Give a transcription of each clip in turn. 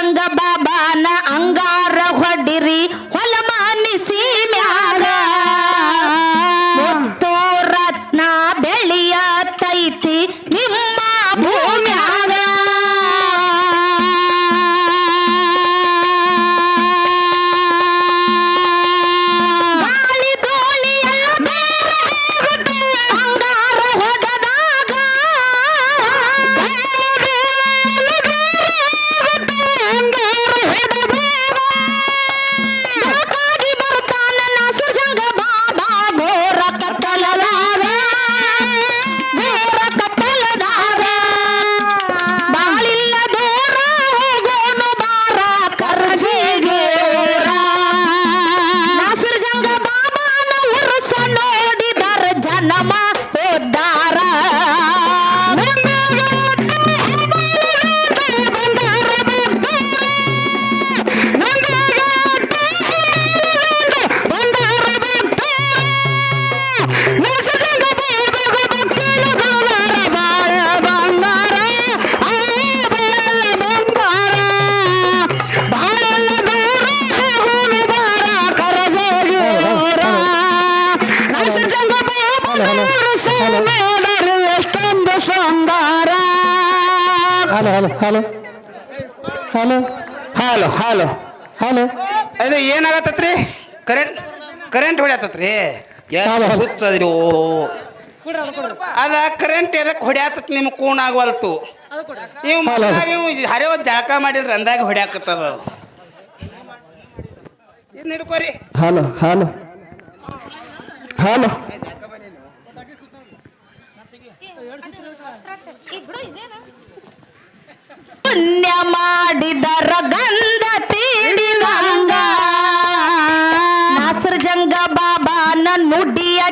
ರಂಗ ಬಾಬಾನ ಅಂಗಾರ ಹೊಡಿರಿ. ಕರೆಂಟ್ ಕರೆಂಟ್ ಹೊಡ್ಯಾತತ್ರಿ. ಹುಚ್ಚದ್ರಿ. ಅದ ಕರೆಂಟ್ ಎದಕ್ಕೆ ಹೊಡ್ಯಾತತ್ ನಿಮ್ಗೆ ಕೂಣ್ ಆಗವಲ್ತು? ನೀವು ನೀವು ಹರಿಯೋ ಜಾಕ ಮಾಡಿದ್ರೆ ಅಂದಾಗ ಹೊಡ್ಯಾಕತ್ತದ ಅದು. ಇದನ್ನ ಹಿಡ್ಕೋರಿ ಹಲೋ ಹಲೋ. ಹಲೋ. ಪುಣ್ಯ ಮಾಡಿದರ ಗಂಧ ತೀಡಿದಂಗ ಬಾಬಾನ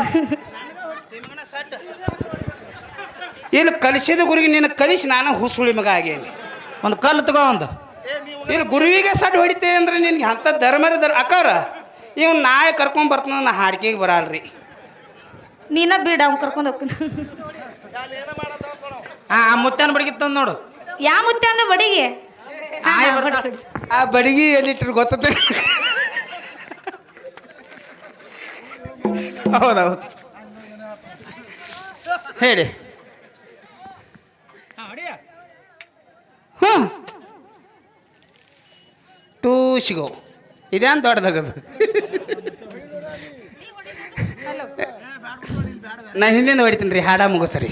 ಇಲ್ಲಿ ಕಲಿಸಿದ ಗುರುಗೆ ನಿನ್ನ ಕಲಿಸಿ ನಾನು ಹುಸುಳಿ ಮಗ ಆಗೇನಿ. ಒಂದು ಕಲ್ಲು ತಗೋ ಒಂದು. ಇಲ್ಲಿ ಗುರುವಿಗೆ ಸಡ್ ಹೊಡಿತೆ ಅಂದ್ರೆ ನಿನ್ಗೆ ಅಂಥ ಧರ್ಮರ ಧರ್ ಅಕ್ಕಾರ ಇವ್ ನಾಳೆ ಕರ್ಕೊಂಡ್ ಬರ್ತಾನ ನಾ ಹಾಡ್ಕೆಗೆ ಬರಲ್ರಿ. ನೀನ ಬಿಡ ಅವ್ನು ಕರ್ಕೊಂಡ್ ಹೋಗ್ತೀನಿ. ಹಾ ಆ ಮುತ್ತನ ಬಡಿಗೆ ತಂದು ನೋಡು. ಯಾ ಮುತ್ತೆ ಬಡಿಗೆ? ಹಾ, ಆಯ್ ಹಾ, ಬರ್ತಾಳ. ಬಡಿ, ಬಡಿ. ಆ ಬಡಗಿ ಎಲ್ಲಿಟ್ರು ಗೊತ್ತದ ಹೌದೌದು. ಹೇಳಿ. ಹಾಂ ಟೂ ದೊಡ್ಡದಾಗದು. ನಾ ಹಿಂದಿಂದ ಹೊಡಿತೀನಿ ರೀ, ಹಾಡ ಮುಗಿಸ್ರಿ.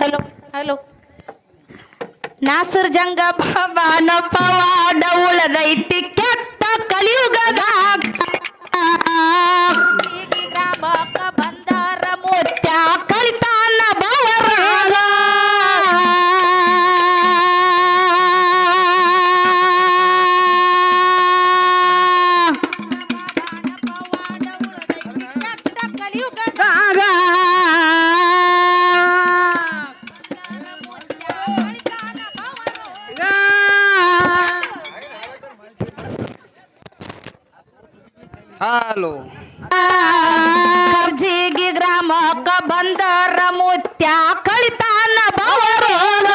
ಹಲೋ. ಹಲೋ ನಾಸರ್ ಜಂಗ ಬಾಬಾನ ಪವಾಡ ಉಳದೈತಿ ಕೆಟ್ಟ ಕಲಿಯುಗದ ಹಲೋ. ಕರ್ಜಿಗಿ ಗ್ರಾಮಕ್ಕ ಬಂದರ ಮುತ್ಯ ಕಳಿತಾನ ಬವರೋಗ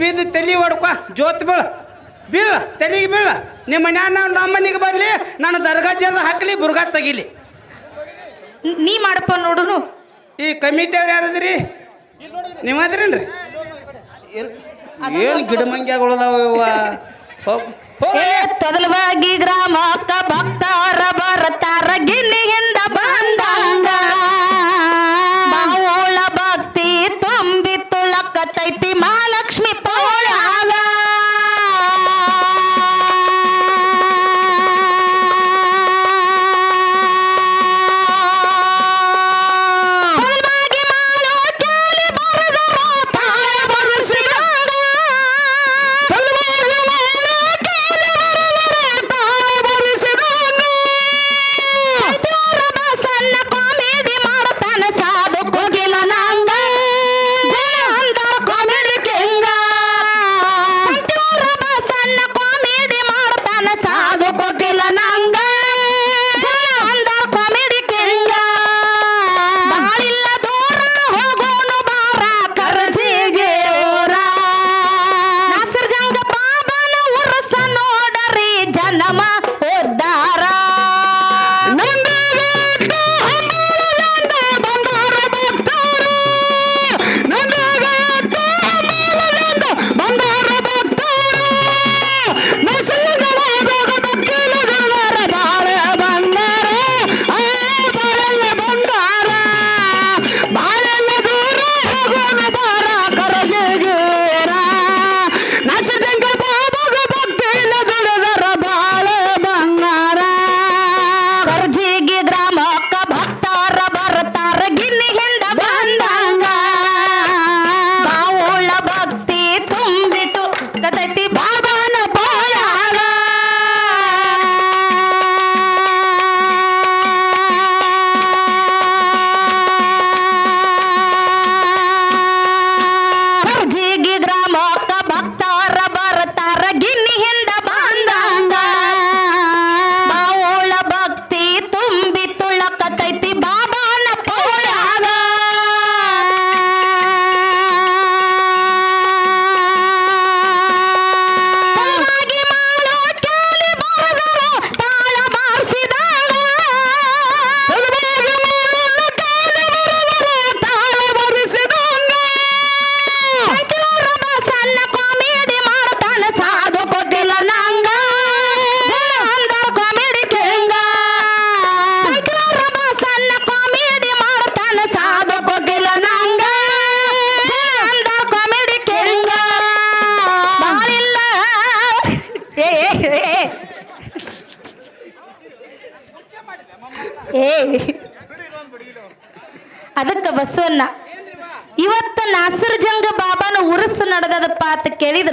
ಬಿದ್ದು ತಲೆ ಹೊಡ್ಕೊ ಜೋತ್ ಬೀಳ. ಬೀಳ ತಲೆಗೆ ಬೀಳ. ನಿಮ್ಮ ಮನ್ಯಾಗ ನಮ್ಮನಿಗೆ ನಮ್ಮ ಮನೆಗೆ ಬರಲಿ ನಾನು ದರ್ಗಾ ಜಲ್ದ ಹಾಕಲಿ ಬುರ್ಗಾ ತೆಗಿಲಿ. ನೀ ಮಾಡಪ್ಪ ನೋಡುನು. ಈ ಕಮಿಟಿ ಅವ್ರು ಯಾರದ್ರಿ? ನೀವು ಅದ್ರೇನ್ರಿ? ಏನು ಗಿಡ ಮಂಗ್ಯಾಗಳದಾವ ಇವ? ಗ್ರಾಮ ಭಕ್ತ ಭಕ್ತರ ಬರತಾರ ಗಿನ್ನಿಯಿಂದ ಬಂದಂಗ.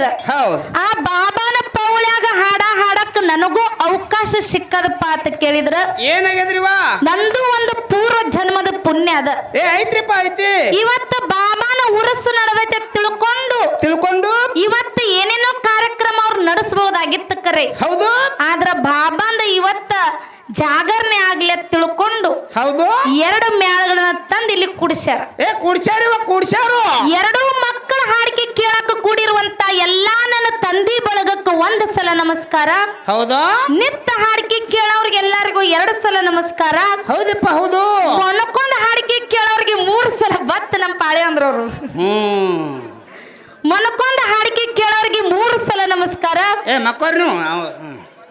ಆ ಬಾಬಾನ ಪೌಳ್ಯಾಗ ಹಾಡ ಹಾಡಕ್ ನನಗೂ ಅವಕಾಶ ಸಿಕ್ಕದಪ್ಪ ಅಂತ ಕೇಳಿದ್ರ. ಏನಾಗ್ಯದ್ರಿವಾ ನಂದು ಒಂದು ಪೂರ್ವ ಜನ್ಮದ ಪುಣ್ಯ ಅದ. ಏ ಐತ್ರಿಪ್ಪ ಐತಿ ಇವತ್ತ ಬಾಬಾನ ಉರಸ್ ನಡೆದೈತೆ ತಿಳ್ಕೊಂಡು. ತಿಳ್ಕೊಂಡು? ಇವತ್ತ ಏನೇನೋ ಕಾರ್ಯಕ್ರಮ ಅವ್ರು ನಡೆಸಬಹುದಾಗಿತ್ತು ಕರೆ. ಹೌದು. ಆದ್ರ ಬಾಬಾಂದ ಇವತ್ತ ಜಾಗರಣೆ ಆಗ್ಲಿ ಅಂತ ತಿಳ್ಕೊಂಡು. ಹೌದು. ಎರಡು ಮೇಳಗಳನ್ನ ತಂದು ಇಲ್ಲಿ ಕುಡಿಸ್ಯಾರ. ಏ ಕುಡ್ಸ್ಯಾರು ಎರಡು ಮಕ್ಕಳ ಹಾಡಿಕೆ ಕೇಳಕ ಕೂಡಿರುವಂತ ಎಲ್ಲಾ ನನ್ನ ತಂದಿ ಬಳಗಕ್ಕೆ ಒಂದ್ ಸಲ ನಮಸ್ಕಾರ. ಹೌದಾ? ನಿತ್ತ ಹಾಡಿಕೆ ಕೇಳೋರ್ಗೆ ಎಲ್ಲರಿಗೂ ಎರಡು ಸಲ ನಮಸ್ಕಾರ. ಹೌದಪ್ಪ ಹೌದು. ಮೊನಕೊಂದ್ ಹಾಡಿಕೆ ಕೇಳೋರ್ಗೆ ಮೂರ್ ಸಲ ಬತ್ ನಮ್ಮ ಪಾಳೆ ಅಂದ್ರವ್ರು. ಹ್ಮ್. ಮೊನಕೊಂದ್ ಹಾಡಿಕೆ ಕೇಳೋರ್ಗೆ ಮೂರ್ ಸಲ ನಮಸ್ಕಾರ. ಏ ಮಕ್ಕಳು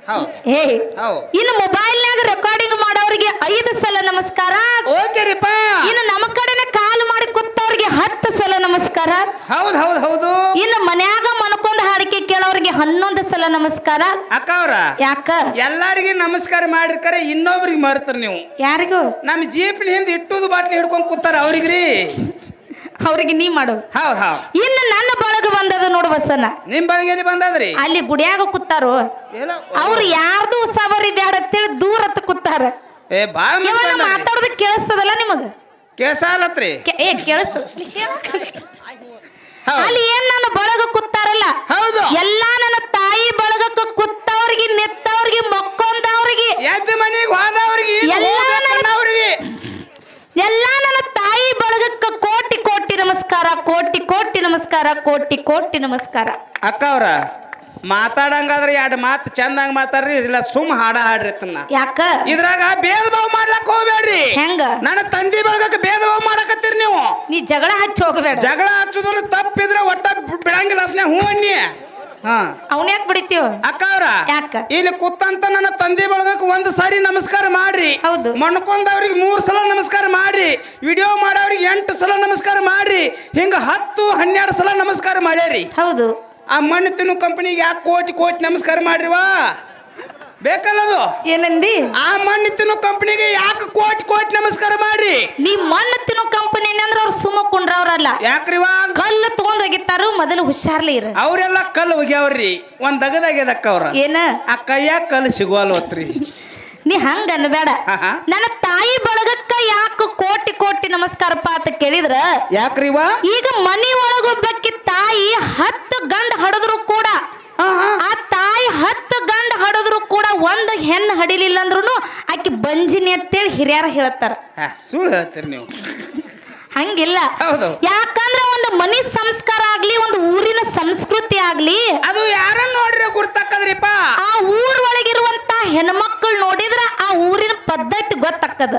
ಏ ಇನ್ನು ಮೊಬೈಲ್ನಾಗ ರೆಕಾರ್ಡಿಂಗ್ ಮಾಡೋರಿಗೆ ಐದು ಸಲ ನಮಸ್ಕಾರ. ಇನ್ನು ನಮ್ಮ ಕಡೆನೆ ಕಾಲ್ ಮಾಡಿ ಕೂತವ್ರಿಗೆ ಹತ್ತು ಸಲ ನಮಸ್ಕಾರ. ಹೌದು ಹೌದು ಹೌದು. ಇನ್ನು ಮನ್ಯಾಗ ಮನ್ಕೊಂಡ್ ಹಾಡಿಕೆ ಕೇಳೋರಿಗೆ ಹನ್ನೊಂದು ಸಲ ನಮಸ್ಕಾರ. ಅಕ್ಕ ಅವ್ರ? ಯಾಕ? ಎಲ್ಲಾರಿಗೆ ನಮಸ್ಕಾರ ಮಾಡಿರ್ಕರೆ ಇನ್ನೊಬ್ರಿಗೆ ಮಾಡ್ತಾರ ನೀವು. ಯಾರಿಗೂ? ನಮ್ಮ ಜೀಪ್ನ ಹಿಂದೆ ಇಟ್ಟುದು ಬಾಟ್ಲಿ ಹಿಡ್ಕೊಂಡ್ ಕೂತಾರ ಅವ್ರಿಗ್ರಿ. ಅವ್ರಿಗೆ ನೀ ಮಾಡು. ಹೌದು ಹೌದು. ಇನ್ನು ನನ್ನ ಬಳಗ ಬಂದದ ಬಸನ ನಿಮ್ ಬಳಿಗೆ ಬಂದದ್ರಿ? ಅಲ್ಲಿ ಗುಡಿಯಾಗ ಕೂತಾರು ಅವ್ರು ಯಾರ್ದು ಸಬರಿ ಬ್ಯಾಡ ಅಂತೇಳಿ ದೂರ ಹತ್ತ ಕೂತಾರ ಏ ಬಾಳ ಮಾತಾಡೋದು ಕೇಳಿಸ್ತದಲ್ಲ ನಿಮಗ? ಕೇಸಾಲತ್ರಿ? ಏ ಕೇಳಿಸ್ತದ. ಅಲ್ಲಿ ಏನ್ ನನ್ನ ಬಳಗ ಕೂತಾರಲ್ಲ ಹೌದು. ಎಲ್ಲಾ ನನ್ನ ತಾಯಿ ಬಳಗಕ್ಕ ಕುತ್ತವ್ರಿಗೆ ನೆತ್ತವ್ರಿಗೆ ಮಕ್ಕೊಂದವ್ರಿಗೆ. ಎದ್ದು ಮನೆಗೆ ಹೋದವ್ರಿಗೆ ಎಲ್ಲ ಎಲ್ಲಾ ನನ್ನ ತಾಯಿ ಬಳಗಕ್ಕ ಕೋಟಿ ನಮಸ್ಕಾರ ಕೋಟಿ ಕೋಟಿ ನಮಸ್ಕಾರ ಕೋಟಿ ಕೋಟಿ ನಮಸ್ಕಾರ. ಅಕ್ಕ ಅವ್ರ ಮಾತಾಡಂಗಾದ್ರೆ ಎರಡು ಮಾತು ಚಂದಂಗ್ ಮಾತಾಡ್ರಿ ಇಲ್ಲ ಸುಮ್ ಹಾಡ ಹಾಡ್ರಿ ತನ್ನ ಯಾಕ? ಇದ್ರಾಗ ಭೇದ ಭಾವ ಮಾಡ್ಲಕ್ ಹೋಗ್ಬೇಡ್ರಿ. ಹೆಂಗ? ನನ್ನ ತಂದಿ ಬೆಳಗಕ್ಕೆ ಭೇದ ಭಾವ ಮಾಡಕತ್ತೀರಿ ನೀವು. ನೀ ಜಗಳ ಹಚ್ಚಿ ಹೋಗಬೇಡ. ಜಗಳ ಹಚ್ಚುದ್ರ ತಪ್ಪಿದ್ರೆ ಒಟ್ಟ ಬಿಡಂಗಿಲ್ಲ ಸ್ನೇಹ ಹೂ ಅನ್ನಿ. ಹಾ. ಅವನ್ ಯಾಕೆ ಬಿಡಿತೀವ? ಅಕ್ಕ ಅವ್ರ ಯಾಕ? ಇಲ್ಲಿ ಕೂತಂತ ನನ್ನ ತಂದೆ ಬಳಗಕ್ಕೆ ಒಂದು ಸಾರಿ ನಮಸ್ಕಾರ ಮಾಡ್ರಿ. ಹೌದು. ಮಣ್ಕೊಂದವ್ರಿಗೆ ಮೂರ್ ಸಲ ನಮಸ್ಕಾರ ಮಾಡ್ರಿ ವಿಡಿಯೋ ಮಾಡೋರಿಗೆ ಎಂಟು ಸಲ ನಮಸ್ಕಾರ ಮಾಡ್ರಿ. ಹಿಂಗ ಹತ್ತು ಹನ್ನೆರಡು ಸಲ ನಮಸ್ಕಾರ ಮಾಡ್ಯಾರಿ. ಹೌದು. ಆ ಮಣ್ಣು ತಿನ್ನು ಕಂಪನಿಗೆ ಯಾಕೆ ಕೋಟಿ ಕೋಟಿ ನಮಸ್ಕಾರ ಮಾಡ್ರಿವಾ? ಬೇಕಲ್ಲದು ಏನಂದಿ? ಆ ಮಣ್ಣು ತಿನ್ನು ಕಂಪನಿಗೆ ಯಾಕೆ ಕೋಟಿ ಕೋಟಿ ನಮಸ್ಕಾರ ಮಾಡ್ರಿ? ನೀ ಮಣ್ಣು ತಿನ್ನೋ ಕಂಪನಿ ಅಂದ್ರೆ ಅವ್ರು ಸುಮ್ಮ ಕುಂಡ್ರವ್ರಲ್ಲ. ಯಾಕ್ರಿವಾ? ಕಲ್ಲು ತಗೊಂಡ್ ಹೋಗಿತ್ತಾರು ಮೊದಲು ಹುಷಾರ್ಲಿ ಇರ. ಅವರೆಲ್ಲ ಕಲ್ಲು ಒಗ್ಯಾವ್ರಿ. ಒಂದ್ ದಗದಾಗ್ಯದಕ್ಕ ಅವ್ರ ಏನ? ಆ ಕೈಯಾಗ ಕಲ್ಲು ಸಿಗುವಲ್ವತ್ರಿ? ನೀ ಹಂಗ ಅನ್ಬೇಡ. ನನ್ನ ತಾಯಿ ಬಳಗಕ್ಕ ಯಾಕ ಕೋಟಿ ಕೋಟಿ ನಮಸ್ಕಾರಪ್ಪ ಅಂತ ಕೇಳಿದ್ರ? ಯಾಕ್ರಿವ ಈಗ ಮನಿ ಒಳಗೊಬ್ಬಕ್ಕಿ ತಾಯಿ ಹತ್ತು ಗಂಡ ಹಡದ್ರು ಕೂಡ. ಆ ತಾಯಿ ಹತ್ತು ಗಂಡ ಹಡದ್ರು ಕೂಡ ಒಂದ್ ಹೆಣ್ ಹಡಿಲಿಲ್ಲ ಅಂದ್ರೂ ಆಕಿ ಬಂಜಿನಿ ಅಂತೇಳಿ ಹಿರಿಯರ ಹೇಳ್ತಾರ. ಸುಳ್ಳು ಹೇಳ್ತೀರಿ ನೀವು. ಹಂಗಿಲ್ಲ. ಯಾಕಂದ್ರೆ ಒಂದು ಮನಿ ಸಂಸ್ಕಾರ ಆಗ್ಲಿ ಒಂದು ಊರಿನ ಸಂಸ್ಕೃತಿ ಆಗ್ಲಿ ಅದು ಯಾರನ್ನ ನೋಡ್ರಿ ಗುರ್ತಕ್ಕದ್ರಿಪ್ಪ ಆ ಊರ್ ಒಳಗಿರುವಂತ ಹೆಣ್ಮಕ್ಳು ನೋಡಿದ್ರ ಆ ಊರಿನ ಪದ್ಧತಿ ಗೊತ್ತಾಕದ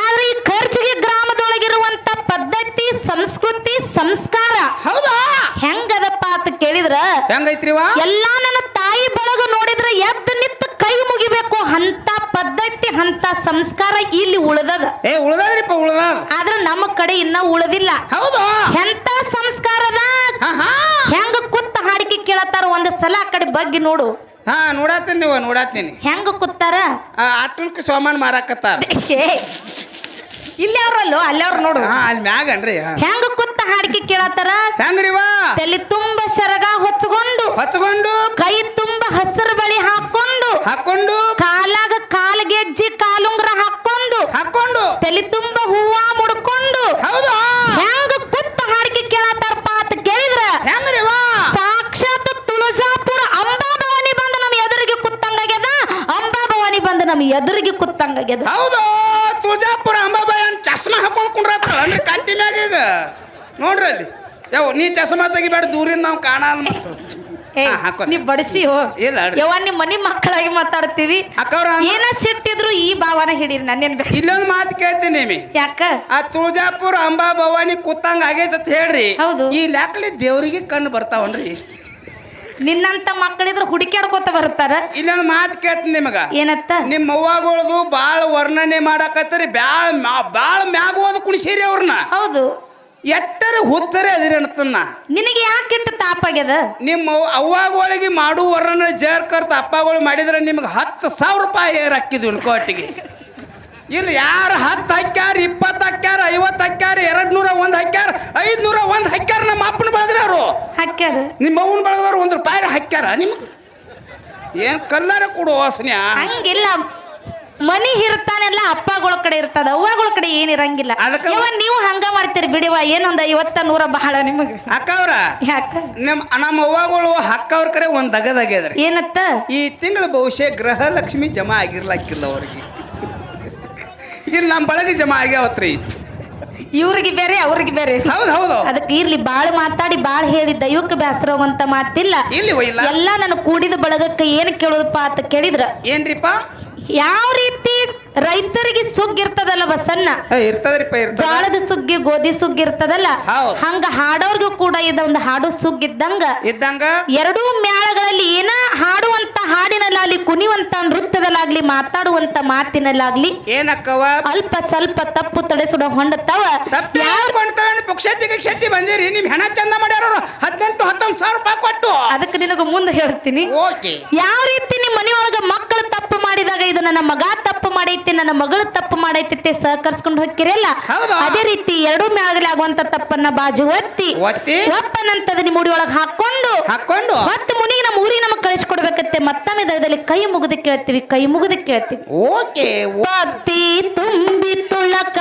ಆದ್ರೆ ಈ ಖರ್ಚಿಗೆ ಗ್ರಾಮದೊಳಗಿರುವಂತ ಪದ್ಧತಿ ಸಂಸ್ಕೃತಿ ಸಂಸ್ಕಾರ ಹೌದಾ? ಹೆಂಗದಪ್ಪ ಅಂತ ಕೇಳಿದ್ರ ಹೆಂಗೈತ್ರಿ ಎಲ್ಲಾ ನನ್ನ ತಾಯಿ ಬಳಗ ನೋಡಿದ್ರ ಎದ್ದು ನಿತ್ತು ಕೈ ಮುಗಿಬೇಕು. ಅಂತ ಪದ್ಧತಿ ಅಂತ ಸಂಸ್ಕಾರ ಇಲ್ಲಿ ಉಳ್ದದ. ಏ ಉಳ್ದದ್ರಿಪ್ಪ ಉಳ್ದ ಆದ್ರೆ ನಮ್ಮ ಕಡೆ ಇನ್ನ ಉಳದಿಲ್ಲ. ಹೌದು. ಎಂತ ಸಂಸ್ಕಾರದ? ಹೆಂಗ ಕುತ್ತ ಹಾಡಿಕೆ ಕೇಳತ್ತಾರ ಒಂದ್ ಸಲ ಆ ಕಡೆ ಬಗ್ಗೆ ನೋಡು. ಹಾ ನೋಡಾತೀನಿ ನೀವು ನೋಡಾತೀನಿ ಹೆಂಗ ಕುತ್ತಾರ? ಅಟ್ಟನ್ಕ ಸಾಮಾನು ಮಾರಾಕತ್ತಾರ. ಇಲ್ಲಿ ಅವ್ರಲ್ಲೋ ಅಲ್ಲಿ ಅವ್ರು ನೋಡು. ಹಾ ಅಲ್ಲಿ ಮ್ಯಾಗನ್ರಿ. ಹೆಂಗ ಕುತ್ತ ಹಾಡಿಕೆ ಕೇಳತ್ತಾರ? ಹೆಂಗ್ರಿವಾ ತಲೆ ತುಂಬ ಶರಗ ಹೊಚ್ಕೊಂಡು ಹಚ್ಕೊಂಡು. ಕೈ ತುಂಬ ಹಸಿರು ಬಳಿ ಹಾಕೊಂಡು ಹಾಕೊಂಡು. ಕಾಲಾಗ ಕಾಲ್ಗೆಜ್ಜಿ ಕಾಲುಂಗ್ರ ಹಾಕೊಂಡು ಹಾಕೊಂಡು. ತಲೆ ತುಂಬ ಹೂವ ಮುಡ್ಕೊಂಡು ಹೌದು ಹೆಂಗ ಕುತ್ತ ಹಾಡಿಕೆ ಕೇಳತ್ತಾರಪ್ಪ ಅಂತ ಕೇಳಿದ್ರ ಹೆಂಗ್ರಿವಾ ಸಾಕ್ಷಾತ್ ತುಳಜಾಪುರ ಅಂಬಾಭವಾನಿ ಬಂದು ನಮ್ಮ ಎದುರಿಗೆ ಕುತ್ತಂಗಾಗ್ಯದ ಅಂಬಾಭವಾನಿ ಬಂದು ನಮ್ಮ ಕುತ್ತಂಗಾಗ್ಯದ ಹೌದು ತುಳಜಾಪುರ ಅಂಬಾಬಾಯಿ ಅಂತ ಚಸ್ಮಾ ಹಾಕೊಂಡು ಕುಂಡ್ರತ್ತಾಳ ಅಂದ್ರೆ ಕಂಟಿ ಮ್ಯಾಗ ಈಗ. ನೋಡ್ರಿ ಅಲ್ಲಿ. ಯಾವ ನೀ ಚಸ್ಮಾ ತೆಗಿಬೇಡ ದೂರಿಂದ ನಾವು ಕಾಣಲ್ಲ ಮತ್ತು. ಏ ಹಾ, ಹಾಕೋ. ನೀ ಬಡಿಸಿ ಹೋ. ಇಲ್ಲ, ಅಡ್ರಿ. ಯವ್ವ ನಿಮ್ ಮನಿ ಮಕ್ಕಳಾಗಿ ಮಾತಾಡ್ತೀವಿ. ಅಕ್ಕವ್ರ ಏನ ಸಿಟ್ಟಿದ್ರು ಈ ಭಾವನ ಹಿಡೀರಿ ನನ್ನೇನ್ ಇಲ್ಲೊಂದು ಮಾತು ಕೇಳ್ತೀನಿ ನಿಮಿ. ಯಾಕ? ಆ ತುಳಜಾಪುರ ಅಂಬಾ ಭವಾನಿ ಕೂತಂಗ ಆಗೈತೆ ಅಂತ ಹೇಳ್ರಿ. ಹೌದು. ಈ ಲ್ಯಾಕ್ಲಿ ದೇವ್ರಿಗೆ ಕಣ್ಣು ಬರ್ತಾವನ್ರಿ. ನಿನ್ನಂತ ಮಕ್ಕಳಿದ್ರ ಹುಡುಕ್ಯಾಡ್ಕೋತ ಬರ್ತಾರ ಇಲ್ಲೊಂದು ಮಾತು ಕೇಳ್ತೀನಿ ನಿಮಗ. ಏನತ್ತ? ನಿಮ್ಮ ಅವ್ವಗಳದು ಬಾಳ ವರ್ಣನೆ ಮಾಡಾಕತ್ತರಿ ಬ್ಯಾಳ ಬಾಳ ಮ್ಯಾಗ ಹೋದ ಕುಣಿಸೀರಿ ಅವ್ರನ್ನ. ಹೌದು. ಎಟ್ಟರ ಹುಚ್ಚರೇ ಅದಿರಿ ಅಂತನ್ನ ನಿನಗೆ ಯಾಕಿಟ್ಟು ತಾಪಾಗ್ಯದ ನಿಮ್ಮ ಅವ್ವಗಳಿಗೆ ಮಾಡು ವರ್ಣನೆ ಜೇರ್ಕರ್ತ ಅಪ್ಪಗಳು ಮಾಡಿದ್ರೆ ನಿಮ್ಗೆ ಹತ್ತು ಸಾವಿರ ರೂಪಾಯಿ ಹಾಕಿದ್ವಿ ಕೋಟಿಗೆ ಇಲ್ಲಿ ಯಾರು ಹತ್ತು ಹಾಕ್ಯಾರ ಇಪ್ಪತ್ತು ಹಾಕ್ಯಾರ ಐವತ್ತು ಹಾಕ್ಯಾರ ಎರಡ್ ನೂರ ಒಂದ್ ಹಾಕ್ಯಾರ ಐದ್ ನೂರ ಒಂದ್ ಹಾಕ್ಯಾರ ನಮ್ಮ ಅಪ್ಪನ ಬಳಗದವ್ರು. ಹಾಕ್ಯಾರ. ನಿಮ್ಮ ಅವ್ವನ ಬಳಗದವ್ರು ಒಂದ್ ರೂಪಾಯಿ ಹಾಕ್ಯಾರ. ನಿಮ್ಗೆ ಏನು ಕಲ್ಲಾರ ಕೊಡು ವಾಸನೆ ಹಂಗಿಲ್ಲ. ಮನಿ ಇರ್ತಾನೆಲ್ಲ ಅಪ್ಪಗಳ ಕಡೆ ಇರ್ತದ ಅವ್ವಗಳ ಕಡೆ ಏನಿರಂಗಿಲ್ಲ ಅದಕ್ಕ- ನೀವು ಹಂಗ ಮಾಡ್ತೀರಿ ಬಿಡಿವ ಏನೊಂದ ಐವತ್ತ ನೂರ ಬಹಳ ನಿಮಗೆ. ಅಕ್ಕವ್ರ ಯಾಕ? ನಮ್ಮ ನಮ್ಮ ಅವ್ವಗಳು ಅಕ್ಕವ್ರ ಕರೆ ಒಂದು ದಗದಾಗ್ಯದ್ರಿ. ಏನತ್ತ? ಈ ತಿಂಗಳು ಬಹುಶಃ ಗೃಹಲಕ್ಷ್ಮಿ ಜಮಾ ಆಗಿರ್ಲಾಕಿಲ್ಲ ಅವ್ರಿಗೆ. ಇಲ್ಲಿ ನಮ್ಮ ಬಳಗ ಜಮಾ ಆಗ್ಯಾವತ್ರಿ ಇವ್ರಿಗೆ ಬೇರೆ ಅವ್ರಿಗೆ ಬೇರೆ. ಹೌದು ಹೌದು ಅದಕ್ಕೆ ಇರ್ಲಿ ಬಾಳ್ ಮಾತಾಡಿ ಬಾಳ್ ಹೇಳಿ ದೈವಕ್ಕೆ ಬೇಸರವಂತ ಮಾತಿಲ್ಲ. ಇಲ್ಲಿ? ನನ್ನ ಎಲ್ಲ ನಾನು ಕೂಡಿದ ಬಳಗಕ್ಕೆ ಏನ್ ಕೇಳೋದಪ್ಪ ಅಂತ ಕೇಳಿದ್ರ? ಏನ್ರಿಪ್ಪ? ಯಾವ ರೀತಿ ರೈತರಿಗೆ ಸುಗ್ಗಿ ಇರ್ತದಲ್ಲ ಬಸನ್ನ ಇರ್ತದ್ರಿಪ್ಪ ಇರ್ತದ. ಜೋಳದ ಸುಗ್ಗಿ ಗೋಧಿ ಸುಗ್ಗಿ ಇರ್ತದಲ್ಲ? ಹೌದ್. ಹಂಗ ಹಾಡೋರ್ಗೂ ಕೂಡ ಇದ ಒಂದು ಹಾಡು ಸುಗ್ಗಿದ್ದಂಗ ಇದ್ದಂಗ. ಎರಡೂ ಮ್ಯಾಳಗಳಲ್ಲಿ ಏನ ಹಾಡುವಂತ ಹಾಡಿನಲ್ಲಾಗ್ಲಿ ಕುಣಿಯುವಂತ ನೃತ್ಯದಲ್ಲಾಗ್ಲಿ ಮಾತಾಡುವಂತ ಮಾತಿನಲ್ಲಾಗ್ಲಿ ಏನಕ್ಕವ? ಅಲ್ಪ ಸ್ವಲ್ಪ ತಪ್ಪು ತಡೆಸುಡ ಹೊಂಡತ್ತವ. ಶಕ್ತಿ ಬಂದಿರಿ. ನಿಮ್ ಹೆಣ ಚಂದ ಮಾಡ್ಯಾರ ಹದಿನೆಂಟು ಹತ್ತೊಂದು ಸಾವಿರ ರೂಪಾಯಿ ಕೊಟ್ಟು. ಅದಕ್ಕೆ ನಿನಗ ಮುಂದೆ ಹೇಳ್ತೀನಿ. ಯಾವ ರೀತಿ ನಿಮ್ಮ ಮನೆಯೊಳಗ ಮಕ್ಕಳು ತಪ್ಪು ಮಾಡಿದಾಗ ಇದು ನನ್ನ ಮಗ ತಪ್ಪು ಮಾಡೈತಿ ನನ್ನ ಮಗಳು ತಪ್ಪು ಮಾಡೈತಿ ಸಹಕರಿಸ್ಕೊಂಡು ಹೋಗಿರಲ್ಲ ಹೌದು. ಅದೇ ರೀತಿ ಎರಡೂ ಮೇಳದಲ್ಲಿ ಆಗುವಂತ ತಪ್ಪನ್ನ ಬಾಜು ಒತ್ತಿ ಒತ್ತಿ? ಒಪ್ಪನಂತದ ನಿಮ್ಮ ಮುಡಿ ಒಳಗೆ ಹಾಕೊಂಡು ಹಾಕೊಂಡು ಮತ್ತೆ ಮುನಿಗೆ ನಮ್ಮ ಊರಿಗೆ ನಮಗೆ ಕಳಿಸ್ಕೊಡ್ಬೇಕತ್ತೆ ಮತ್ತೊಮ್ಮೆ ದಯದಲ್ಲಿ ಕೈ ಮುಗಿದು ಕೇಳ್ತೀವಿ ಕೈ ಮುಗಿದು ಕೇಳ್ತೀವಿ. ಓಕೆ ಭಕ್ತಿ ತುಂಬಿ ತುಳಕ